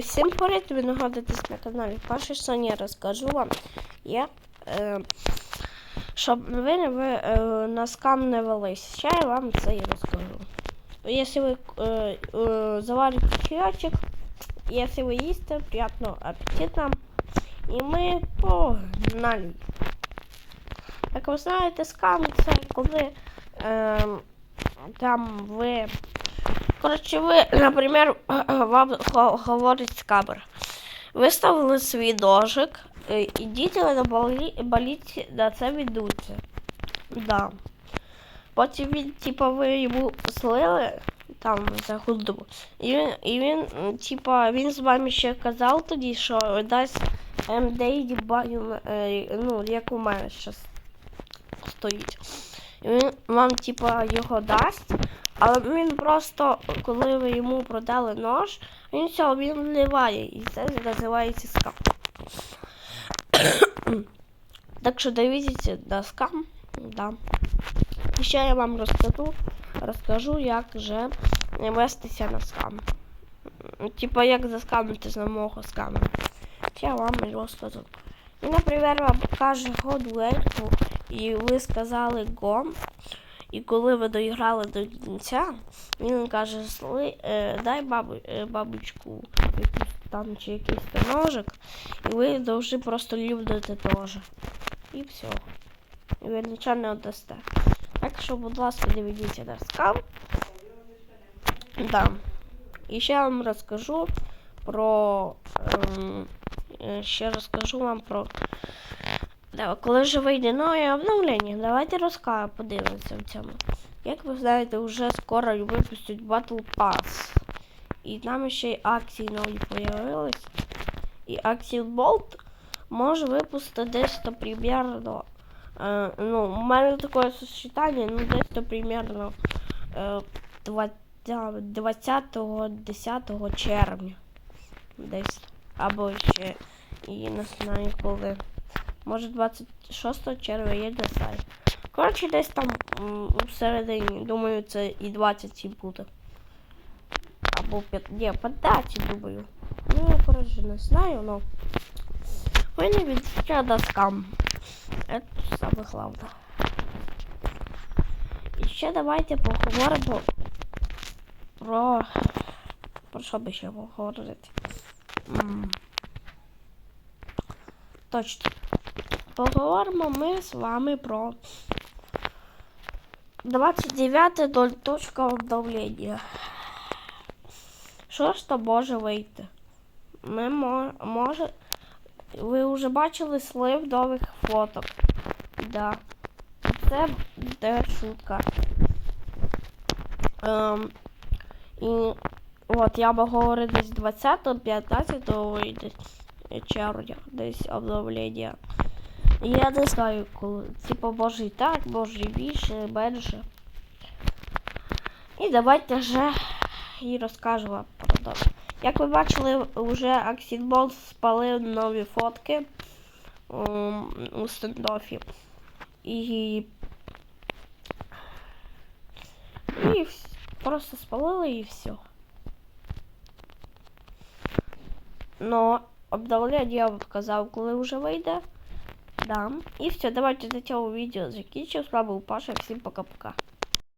Всім привіт, ви знаходитесь на каналі Паша Соня. Розкажу вам, як, е, щоб ви, не е, на скам не велись. Ще я вам це і розкажу. Якщо ви е, е, заварите чайочок, якщо ви їсте, приятного апетита. І ми погнали. Як ви знаєте, скам це коли е, там ви Коротше, ви, наприклад, вам го- говорить скабер. Виставили свій ножик, е, і діти на балі, на це ведуться. Да. Потім він, типа, ви йому злили там за худобу. І він, і він, типа, він з вами ще казав тоді, що дасть МД багів, е, ну, як у мене зараз стоїть. І він вам, типа, його дасть. Але він просто, коли ви йому продали нож, він все, він вливає. І це називається скам. так що дивіться на скам. Да. І ще я вам розкажу, розкажу, як же вестися на скам. Типа як заскамити з мого скаму. Я вам розкажу. І, наприклад, вам каже годуельку, і ви сказали гом. І коли ви доіграли до кінця, він каже, «Сли- е, дай бабу, е, бабочку якусь там чи якийсь там ножик, і ви довжі просто любите теж. І все. І ви нічого не віддасте. Так що, будь ласка, дивіться на скам. Да. І ще я вам розкажу про. Ем, е, ще розкажу вам про Да, коли вже вийде нове обновлення, давайте розкажемо, подивимося в цьому. Як ви знаєте, вже скоро випустять Battle Pass. І там ще й акції нові появились. І акції Bolt може випустити десь то примерно. Е, ну, у мене таке сочетання, ну десь то примерно е, 20-10 червня. Десь. Або ще і не знаю коли. Може 26 червня є на сайт. Коротше, десь там м, всередині, думаю, це і 27 буде. Або 5. Ні, по даті, думаю. Ну, я, коротше, не знаю, но. Ой, не відчуття доскам. Це саме головне. І ще давайте поговоримо про. Про що би ще поговорити? М. Точно. Поговоримо ми з вами про 29 до точка обновлення. Що ж то може вийти? Ми може. Ви вже бачили слив нових фоток. Да. Це де шутка. Ем, і от я би говорив десь 20-15 червня десь обновлення. Я не знаю, коли. Типа може і так, може і більше, менше. І давайте вже і розкажу вам про то. Як ви бачили, вже Аксінбол спалив нові фотки ум, у стендофі. І. І просто спалили і все. Но обновлення я вам сказав, коли вже вийде. Да. И все, давайте на цьому відео закінчимо. З вами Паша. Всім пока-пока.